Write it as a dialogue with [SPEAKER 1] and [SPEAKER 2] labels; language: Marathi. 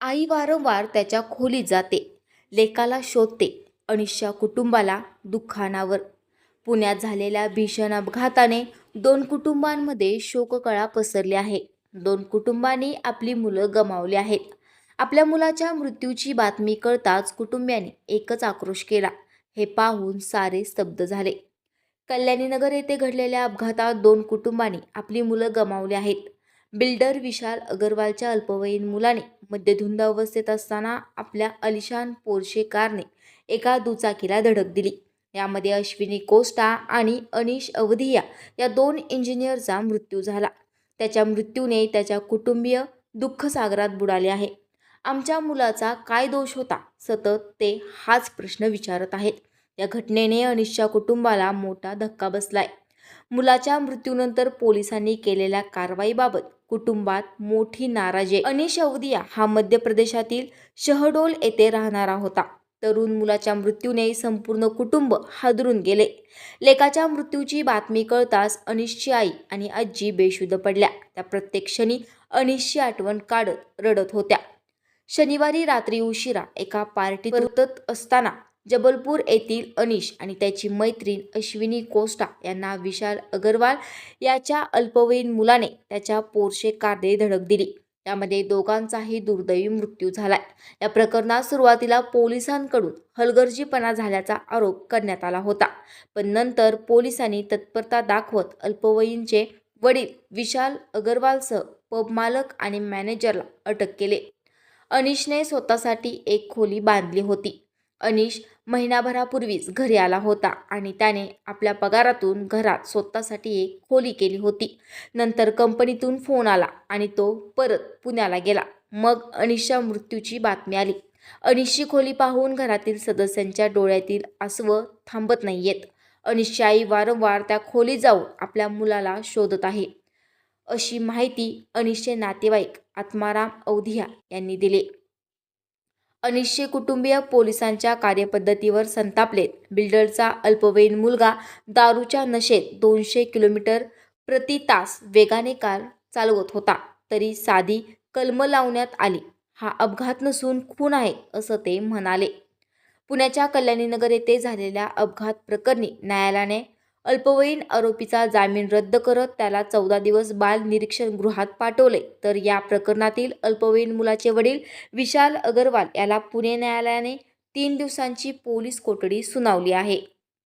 [SPEAKER 1] आई वारंवार त्याच्या खोलीत जाते लेकाला शोधते अनिशा कुटुंबाला दुःखानावर. पुण्यात झालेल्या भीषण अपघाताने दोन कुटुंबांमध्ये शोककळा पसरली आहे. दोन कुटुंबांनी आपली मुलं गमावली आहेत. आपल्या मुलाच्या मृत्यूची बातमी कळताच कुटुंबियांनी एकच आक्रोश केला. हे पाहून सारे स्तब्ध झाले. कल्याणीनगर येथे घडलेल्या अपघातात दोन कुटुंबांनी आपली मुलं गमावली आहेत. बिल्डर विशाल अगरवालच्या अल्पवयीन मुलाने मद्यधुंद अवस्थेत असताना आपल्या अलिशान पोर्शे कारने एका दुचाकीला धडक दिली. यामध्ये अश्विनी कोस्टा आणि अनिश अवधिया या दोन इंजिनियरचा मृत्यू झाला. त्याच्या मृत्यूने त्याच्या कुटुंबीय दुःखसागरात बुडाले आहे. आमच्या मुलाचा काय दोष होता? सतत ते हाच प्रश्न विचारत आहेत. या घटनेने अनिशच्या कुटुंबाला मोठा धक्का बसलाय. मुलाच्या मृत्यूनंतर पोलिसांनी केलेल्या कारवाईबाबत कुटुंबात मोठी नाराजी अनिश अवदिया हा मध्य प्रदेशातील शहडोल येथे राहणारा होता. तरुण मुलाच्या मृत्यूने संपूर्ण कुटुंब हादरून गेले. लेकाच्या मृत्यूची बातमी कळताच अनिशची आई आणि आजी बेशुद्ध पडल्या. त्या प्रत्येक क्षणी अनिशची आठवण काढत रडत होत्या. शनिवारी रात्री उशिरा एका पार्टी परतत असताना जबलपूर येथील अनिश आणि त्याची मैत्रीण अश्विनी कोस्टा यांना विशाल अगरवाल याच्या अल्पवयीन मुलाने त्याच्या पोरशे कारने धडक दिली. त्यामध्ये दोघांचाही दुर्दैवी मृत्यू झालाय. या प्रकरणात सुरुवातीला पोलिसांकडून हलगर्जीपणा झाल्याचा आरोप करण्यात आला होता. पण नंतर पोलिसांनी तत्परता दाखवत अल्पवयीनचे वडील विशाल अगरवालसह पब मालक आणि मॅनेजरला अटक केले. अनिशने स्वतःसाठी एक खोली बांधली होती. अनिश महिनाभरापूर्वीच घरी आला होता आणि त्याने आपल्या पगारातून घरात स्वतःसाठी एक खोली केली होती. नंतर कंपनीतून फोन आला आणि तो परत पुण्याला गेला. मग अनिशच्या मृत्यूची बातमी आली. अनिशची खोली पाहून घरातील सदस्यांच्या डोळ्यातील आसवं थांबत नाहीयेत. अनिशची आई वारंवार त्या खोलीत जाऊन आपल्या मुलाला शोधत आहे. अशी माहिती अनिशचे नातेवाईक आत्माराम अवधिया यांनी दिली. अनिशचे कुटुंबीय पोलिसांच्या कार्यपद्धतीवर संतापलेत बिल्डरचा अल्पवयीन मुलगा दारूच्या नशेत दोनशे किलोमीटर प्रति तास वेगाने कार चालवत होता. तरी साधी कलम लावण्यात आली. हा अपघात नसून खून आहे असं ते म्हणाले. पुण्याच्या कल्याणीनगर येथे झालेल्या अपघात प्रकरणी न्यायालयाने अल्पवयीन आरोपीचा जामीन रद्द करत त्याला चौदा दिवस बाल निरीक्षण गृहात पाठवले. तर या प्रकरणातील अल्पवयीन मुलाचे वडील विशाल अगरवाल याला पुणे न्यायालयाने तीन दिवसांची पोलीस कोठडी सुनावली आहे.